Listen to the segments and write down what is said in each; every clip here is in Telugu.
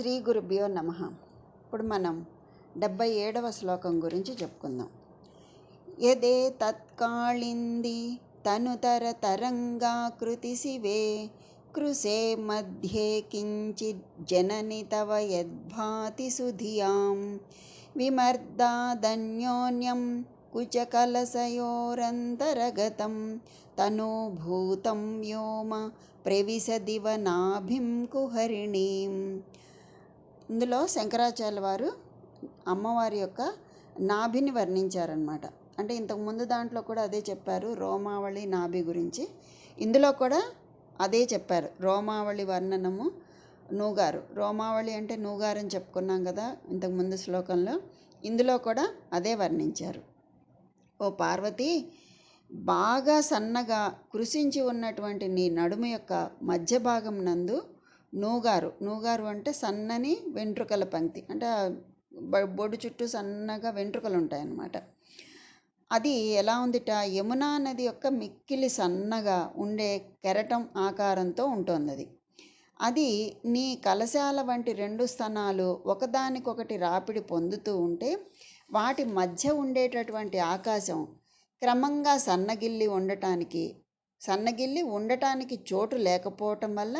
శ్రీ గురుభ్యో నమ. ఇప్పుడు మనం డెబ్బై ఏడవ శ్లోకం గురించి చెప్పుకుందాం. యదే తత్కాళింది తనుతర తరంగాకృతి శివే కృసే మధ్యే కించిత్ జనని తవ యద్భాతి సుధియాం. విమర్దాదన్యోన్యం కుచకలసయోరంతరగతం తనూభూతం వ్యోమ ప్రవిశదివ నాభిం కుహరిణీం. ఇందులో శంకరాచార్య వారు అమ్మవారి యొక్క నాభిని వర్ణించారనమాట అంటే ఇంతకు ముందు దాంట్లో కూడా అదే చెప్పారు రోమావళి నాభి గురించి. ఇందులో కూడా అదే చెప్పారు రోమావళి వర్ణనము నూగారు. రోమావళి అంటే నూగారు అని చెప్పుకున్నాం కదా ఇంతకు ముందు శ్లోకంలో. ఇందులో కూడా అదే వర్ణించారు. ఓ పార్వతి బాగా సన్నగా కృషించి ఉన్నటువంటి నీ నడుము యొక్క మధ్య భాగం నందు నూగారు. నూగారు అంటే సన్నని వెంట్రుకల పంక్తి. అంటే బొడ్డు చుట్టూ సన్నగా వెంట్రుకలు ఉంటాయన్నమాట అది ఎలా ఉందిట? యమునా నది యొక్క మిక్కిలి సన్నగా ఉండే కెరటం ఆకారంతో ఉంటుంది అది అది నీ కలశాల వంటి రెండు స్థానాలు ఒకదానికొకటి రాపిడి పొందుతూ ఉంటే వాటి మధ్య ఉండేటటువంటి ఆకాశం క్రమంగా సన్నగిల్లి ఉండటానికి సన్నగిల్లి ఉండటానికి చోటు లేకపోవటం వల్ల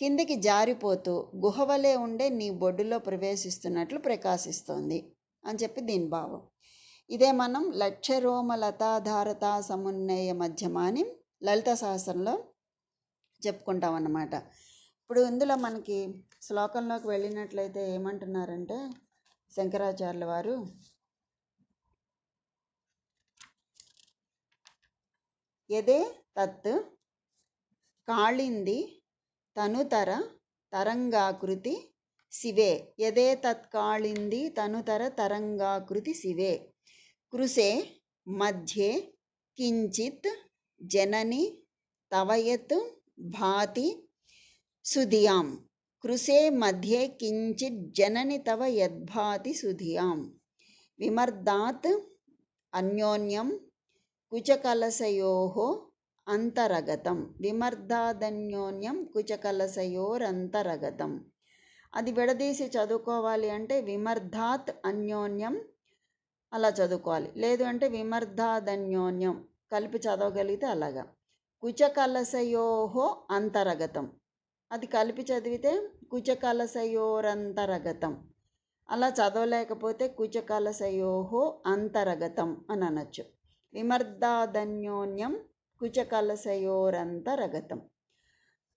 కిందికి జారిపోతూ గుహవలే ఉండే నీ బొడ్డులో ప్రవేశిస్తున్నట్లు ప్రకాశిస్తోంది అని చెప్పి దీని భావం. ఇదే మనం లక్షరోమ లతాధారత సమున్నయ మధ్యమాని లలిత సహస్రంలో చెప్పుకుంటాం అన్నమాట. ఇప్పుడు ఇందులో మనకి శ్లోకంలోకి వెళ్ళినట్లయితే ఏమంటున్నారంటే శంకరాచార్యుల వారు యదే తత్ కాళింది తనుతర తరంగాకృతి శివే. యదే తత్ తనుతర తరంగాకృతి శివే. కృసే మధ్యే కించిత్ జనని తవయత్ భాతి సుధియాం. కృసే మధ్యే కించిత్ జనని తవ యద్భాతి సుధియాం. విమర్దాత్ అన్యోన్యం కుచకలసయోః అంతరగతం. విమర్దాదన్యోన్యం కుచకలసయోరంతరగతం అది విడదీసి చదువుకోవాలి అంటే విమర్ధాత్ అన్యోన్యం అలా చదువుకోవాలి. లేదు అంటే విమర్ధాదన్యోన్యం కలిపి చదవగలిగితే అలాగా. కుచకలసయోహో అంతరగతం. అది కలిపి చదివితే కుచకలసయోరంతరగతం అలా చదవలేకపోతే కుచకలసయోహో అంతరగతం అని అనొచ్చు విమర్దాదన్యోన్యం కుచకలసయోరంతరగతం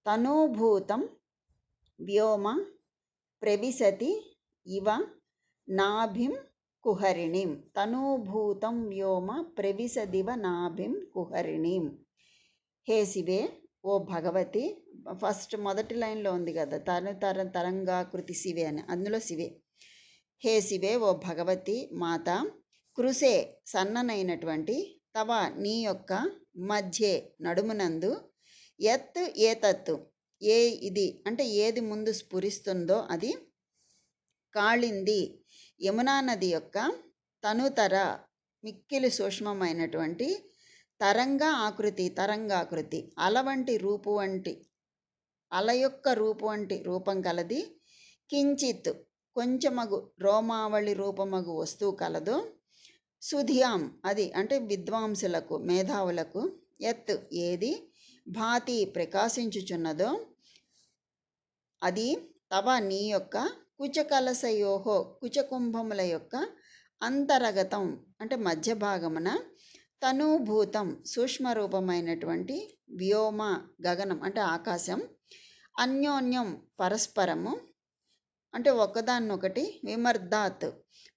తనూభూతం వ్యోమ ప్రవిశతి ఇవ నాభిం కుహరిణీం. తనూభూతం వ్యోమ ప్రవిశదివ నాభిం కుహరిణీం. హే శివే ఓ భగవతి ఫస్ట్ మొదటి లైన్లో ఉంది కదా తన తర తరంగాకృతి శివే అని అందులో శివే. హే శివే ఓ భగవతి మాత కృసే సన్ననైనటువంటి తవ నీ యొక్క మధ్యే నడుమునందు ఎత్ ఏ తత్తు ఏ ఇది? అంటే ఏది ముందు స్ఫురిస్తుందో అది కాళింది. యమునా నది యొక్క తనుతర మిక్కిలి సూక్ష్మమైనటువంటి తరంగ ఆకృతి తరంగాకృతి అల వంటి రూపు వంటి అల యొక్క రూపు వంటి రూపం కలది. కించిత్ కొంచెమగు రోమావళి రూపమగు వస్తువు కలదు. సుధియాం అది అంటే విద్వాంసులకు మేధావులకు ఎత్ ఏది భాతి ప్రకాశించుచున్నదో అది తవ నీ యొక్క కుచకలసయోహో కుచకుంభముల యొక్క అంతరగతం అంటే మధ్య భాగమున తనూభూతం సూక్ష్మ రూపమైనటువంటి వ్యోమ గగనం అంటే ఆకాశం అన్యోన్యం పరస్పరము అంటే ఒకదాన్నొకటి విమర్దాత్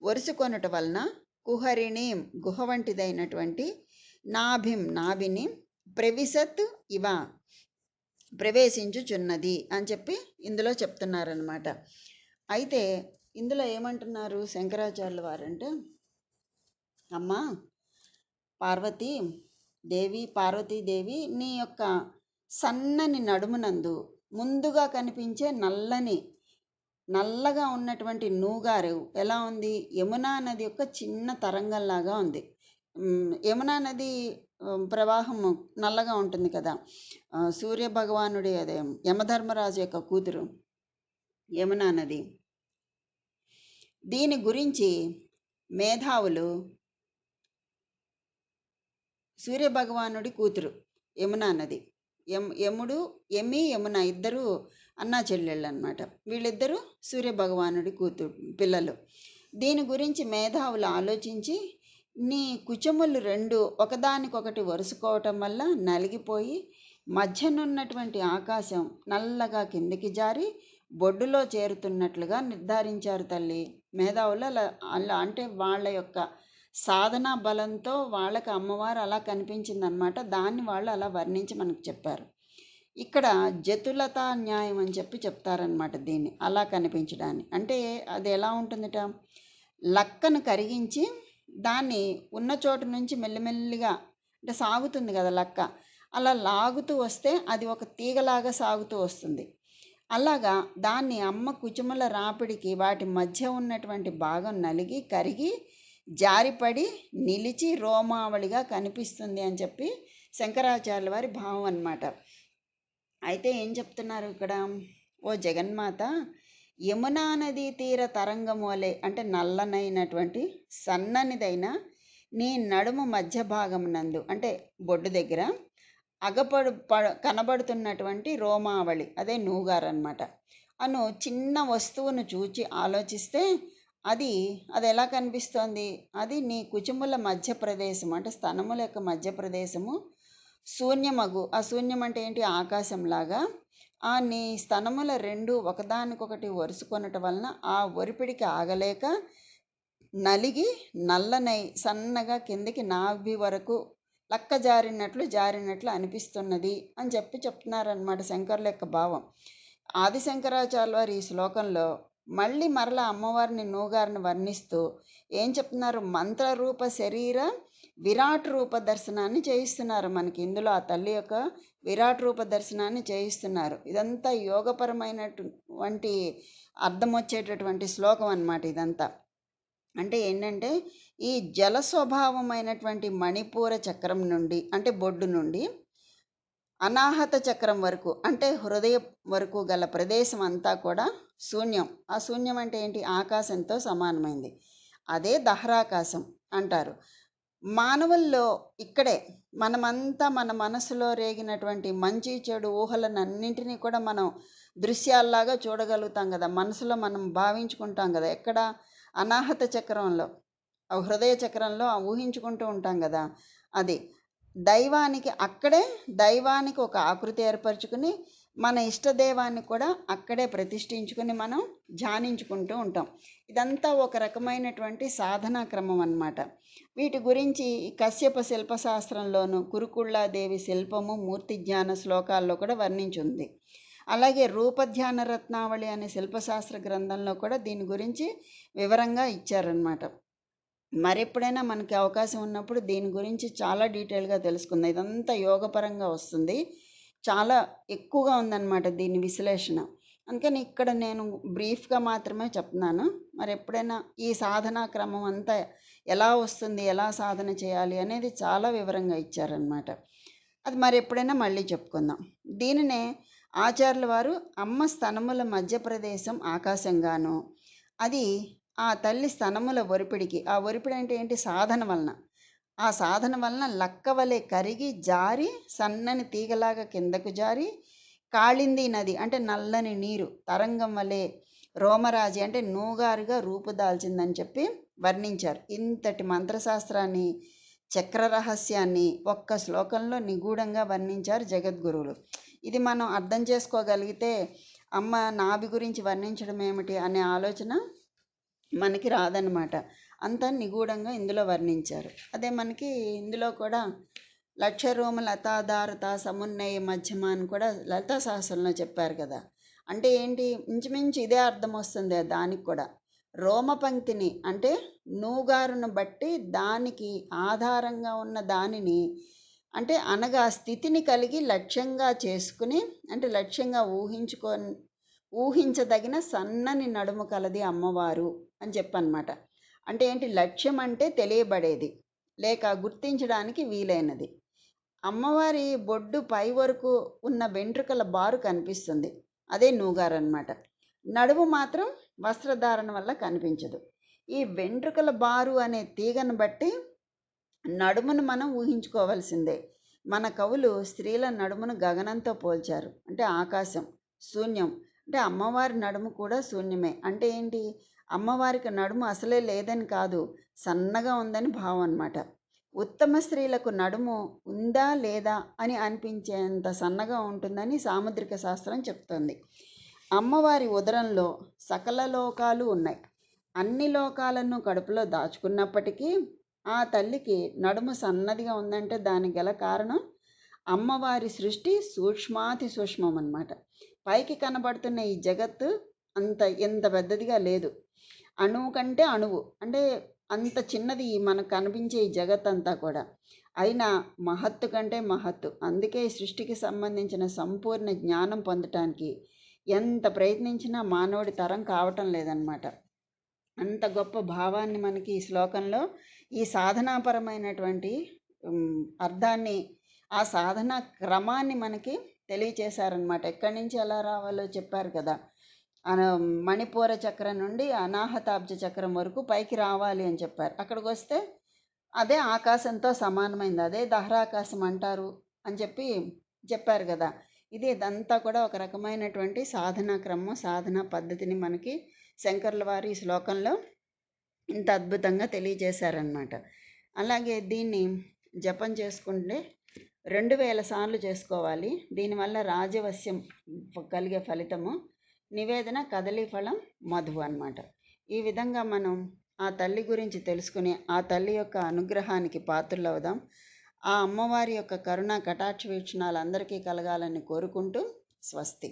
వరుసుకొనుట వలన కుహరిణీం గుహ వంటిదైనటువంటి నాభిం నాభిని ప్రవిశత్ ఇవ ప్రవేశించుచున్నది అని చెప్పి ఇందులో చెప్తున్నారనమాట అయితే ఇందులో ఏమంటున్నారు శంకరాచార్యుల వారంటే అమ్మా పార్వతి దేవి పార్వతీదేవి నీ యొక్క సన్నని నడుమునందు ముందుగా కనిపించే నల్లని నల్లగా ఉన్నటువంటి నూగారు ఎలా ఉంది? యమునా నది యొక్క చిన్న తరంగంలాగా ఉంది. యమునా నది ప్రవాహం నల్లగా ఉంటుంది కదా. సూర్య భగవానుడి అదే యమధర్మరాజు యొక్క కూతురు యమునా నది. దీని గురించి మేధావులు సూర్యభగవానుడి కూతురు యమునా నది. యమ్ యముడు యమి యమున ఇద్దరు అన్నా చెల్లెళ్ళు అనమాట వీళ్ళిద్దరూ సూర్యభగవానుడి కూతురు పిల్లలు. దీని గురించి మేధావులు ఆలోచించి నీ కుచములు రెండు ఒకదానికొకటి వరుసుకోవటం వల్ల నలిగిపోయి మధ్యనున్నటువంటి ఆకాశం నల్లగా కిందికి జారి బొడ్డులో చేరుతున్నట్లుగా నిర్ధారించారు తల్లి. మేధావులు అలా అలా అంటే వాళ్ళ యొక్క సాధనా బలంతో వాళ్ళకి అమ్మవారు అలా కనిపించిందనమాట దాన్ని వాళ్ళు అలా వర్ణించి మనకు చెప్పారు. ఇక్కడ జతులత న్యాయం అని చెప్పి చెప్తారనమాట దీన్ని అలా కనిపించడాన్ని. అంటే అది ఎలా ఉంటుందిట? లక్కను కరిగించి దాన్ని ఉన్న చోటు నుంచి మెల్లిమెల్లిగా అంటే సాగుతుంది కదా లక్క అలా లాగుతూ వస్తే అది ఒక తీగలాగా సాగుతూ వస్తుంది. అలాగా దాన్ని అమ్మ కుచుమల రాపిడికి వాటి మధ్య ఉన్నటువంటి భాగం నలిగి కరిగి జారిపడి నిలిచి రోమావళిగా కనిపిస్తుంది అని చెప్పి శంకరాచార్యుల వారి భావం అన్నమాట. అయితే ఏం చెప్తున్నారు ఇక్కడ? ఓ జగన్మాత యమునా నదీ తీర తరంగం వలె అంటే నల్లనైనటువంటి సన్ననిదైన నీ నడుము మధ్య భాగం నందు అంటే బొడ్డు దగ్గర అగపడు కనబడుతున్నటువంటి రోమావళి అదే నూగారనమాట అను చిన్న వస్తువును చూచి ఆలోచిస్తే అది అది ఎలా కనిపిస్తోంది? అది నీ కుచుముల మధ్య ప్రదేశం అంటే స్తనముల యొక్క మధ్య ప్రదేశము శూన్యమగు ఆ శూన్యం అంటే ఏంటి? ఆకాశంలాగా. ఆ నీ స్తనముల రెండు ఒకదానికొకటి వరుసుకొనటం వలన ఆ ఒరిపిడికి ఆగలేక నలిగి నల్లనై సన్నగా కిందికి నాభి వరకు లక్క జారినట్లు జారినట్లు అనిపిస్తున్నది అని చెప్పి చెప్తున్నారనమాట శంకరుల యొక్క భావం. ఆది శంకరాచార్య వారు ఈ శ్లోకంలో మళ్ళీ మరలా అమ్మవారిని నూగారిని వర్ణిస్తూ ఏం చెప్తున్నారు? మంత్రరూప శరీర విరాట్ రూప దర్శనాన్ని చేయిస్తున్నారు మనకి. ఇందులో ఆ తల్లి యొక్క విరాట్ రూప దర్శనాన్ని చేయిస్తున్నారు. ఇదంతా యోగపరమైనటువంటి అర్థం వచ్చేటటువంటి శ్లోకం అన్నమాట ఇదంతా. అంటే ఏంటంటే ఈ జల స్వభావమైనటువంటి మణిపూర చక్రం నుండి అంటే బొడ్డు నుండి అనాహత చక్రం వరకు అంటే హృదయం వరకు గల ప్రదేశం అంతా కూడా శూన్యం. ఆ శూన్యం అంటే ఏంటి? ఆకాశంతో సమానమైంది. అదే దహరాకాశం అంటారు. మానవుల్లో ఇక్కడే మనమంతా మన మనసులో రేగినటువంటి మంచి చెడు ఊహలనన్నింటినీ కూడా మనం దృశ్యాల్లాగా చూడగలుగుతాం కదా. మనసులో మనం భావించుకుంటాం కదా. ఎక్కడ? అనాహత చక్రంలో ఆ హృదయ చక్రంలో ఆ ఊహించుకుంటూ ఉంటాం కదా. అది దైవానికి అక్కడే దైవానికి ఒక ఆకృతి ఏర్పరచుకుని మన ఇష్టదైవాన్ని కూడా అక్కడే ప్రతిష్ఠించుకుని మనం ధ్యానించుకుంటూ ఉంటాం. ఇదంతా ఒక రకమైనటువంటి సాధనా క్రమం అన్నమాట. వీటి గురించి కశ్యప కశ్యప శిల్పశాస్త్రంలోను కురుకుళ్ళాదేవి శిల్పము మూర్తి జ్ఞాన శ్లోకాల్లో కూడా వర్ణించుంది. అలాగే రూపధ్యాన రత్నావళి అనే శిల్పశాస్త్ర గ్రంథంలో కూడా దీని గురించి వివరంగా ఇచ్చారనమాట మరెప్పుడైనా మనకి అవకాశం ఉన్నప్పుడు దీని గురించి చాలా డీటెయిల్గా తెలుసుకుందాం. ఇదంతా యోగపరంగా వస్తుంది. చాలా ఎక్కువగా ఉందన్నమాట దీని విశ్లేషణ. అందుకని ఇక్కడ నేను బ్రీఫ్గా మాత్రమే చెప్తున్నాను. మరి ఎప్పుడైనా ఈ సాధనా క్రమం అంతా ఎలా వస్తుంది ఎలా సాధన చేయాలి అనేది చాలా వివరంగా ఇచ్చారనమాట అది మరి ఎప్పుడైనా మళ్ళీ చెప్పుకుందాం. దీనినే ఆచార్యుల వారు అమ్మ స్తనముల మధ్య ప్రదేశం ఆకాశంగాను అది ఆ తల్లి స్తనముల ఒరిపిడికి. ఆ ఒరిపిడి అంటే ఏంటి? సాధన వలన. ఆ సాధన వలన లక్క వలె కరిగి జారి సన్నని తీగలాగా కిందకు జారి కాళింది నది అంటే నల్లని నీరు తరంగం వలె రోమరాజి అంటే నూగారుగా రూపుదాల్చిందని చెప్పి వర్ణించారు. ఇంతటి మంత్రశాస్త్రాన్ని చక్ర రహస్యాన్ని ఒక్క శ్లోకంలో నిగూఢంగా వర్ణించారు జగద్గురువులు. ఇది మనం అర్థం చేసుకోగలిగితే అమ్మ నాభి గురించి వర్ణించడం ఏమిటి అనే ఆలోచన మనకి రాదనమాట అంత నిగూఢంగా ఇందులో వర్ణించారు. అదే మనకి ఇందులో కూడా లక్ష రోమ లతాధారత సమున్నయ మధ్యమ అని కూడా లలితా సహస్రంలో చెప్పారు కదా. అంటే ఏంటి? ఇంచుమించు ఇదే అర్థం వస్తుంది దానికి కూడా. రోమ పంక్తిని అంటే నూగారును బట్టి దానికి ఆధారంగా ఉన్న దానిని అంటే అనగా స్థితిని కలిగి లక్ష్యంగా చేసుకుని అంటే లక్ష్యంగా ఊహించుకొని ఊహించదగిన సన్నని నడుము కలది అమ్మవారు అని చెప్పనమాట అంటే ఏంటి? లక్ష్యం అంటే తెలియబడేది లేక గుర్తించడానికి వీలైనది. అమ్మవారి బొడ్డు పై వరకు ఉన్న వెంట్రుకల బారు కనిపిస్తుంది. అదే నూగారనమాట నడుము మాత్రం వస్త్రధారణ వల్ల కనిపించదు. ఈ వెంట్రుకల బారు అనే తీగను బట్టి నడుమును మనం ఊహించుకోవాల్సిందే. మన కవులు స్త్రీల నడుమును గగనంతో పోల్చారు. అంటే ఆకాశం శూన్యం అంటే అమ్మవారి నడుము కూడా శూన్యమే. అంటే ఏంటి? అమ్మవారికి నడుము అసలే లేదని కాదు సన్నగా ఉందని భావం అనమాట ఉత్తమ స్త్రీలకు నడుము ఉందా లేదా అని అనిపించేంత సన్నగా ఉంటుందని సాముద్రిక శాస్త్రం చెప్తుంది. అమ్మవారి ఉదరంలో సకల లోకాలు ఉన్నాయి. అన్ని లోకాలను కడుపులో దాచుకున్నప్పటికీ ఆ తల్లికి నడుము సన్నదిగా ఉందంటే దానికి గల కారణం అమ్మవారి సృష్టి సూక్ష్మాతి సూక్ష్మం అన్నమాట. పైకి కనబడుతున్న ఈ జగత్తు అంత ఎంత పెద్దదిగా లేదు. అణువు కంటే అణువు. అంటే అంత చిన్నది మనకు కనిపించే ఈ జగత్ అంతా కూడా. అయినా మహత్తు కంటే మహత్తు. అందుకే సృష్టికి సంబంధించిన సంపూర్ణ జ్ఞానం పొందటానికి ఎంత ప్రయత్నించినా మానవుడి తరం కావటం లేదన్నమాట. అంత గొప్ప భావాన్ని మనకి ఈ శ్లోకంలో ఈ సాధనాపరమైనటువంటి అర్థాన్ని ఆ సాధన క్రమాన్ని మనకి తెలియచేశారనమాట ఎక్కడి నుంచి ఎలా రావాలో చెప్పారు కదా. అన మణిపూర చక్రం నుండి అనాహతాబ్జ చక్రం వరకు పైకి రావాలి అని చెప్పారు. అక్కడికి వస్తే అదే ఆకాశంతో సమానమైంది. అదే దహరాకాశం అంటారు అని చెప్పి చెప్పారు కదా. ఇది ఇదంతా కూడా ఒక రకమైనటువంటి సాధనా క్రమం సాధనా పద్ధతిని మనకి శంకర్ల వారి శ్లోకంలో ఇంత అద్భుతంగా తెలియజేశారనమాట అలాగే దీన్ని జపం చేసుకుంటే రెండు వేల సార్లు చేసుకోవాలి. దీనివల్ల రాజవశ్యం కలిగే ఫలితము. నివేదన కదలి ఫలం మధువు అన్నమాట. ఈ విధంగా మనం ఆ తల్లి గురించి తెలుసుకుని ఆ తల్లి యొక్క అనుగ్రహానికి పాత్రలవుదాం. ఆ అమ్మవారి యొక్క కరుణ కటాక్ష వీక్షణాలు అందరికీ కలగాలని కోరుకుంటూ స్వస్తి.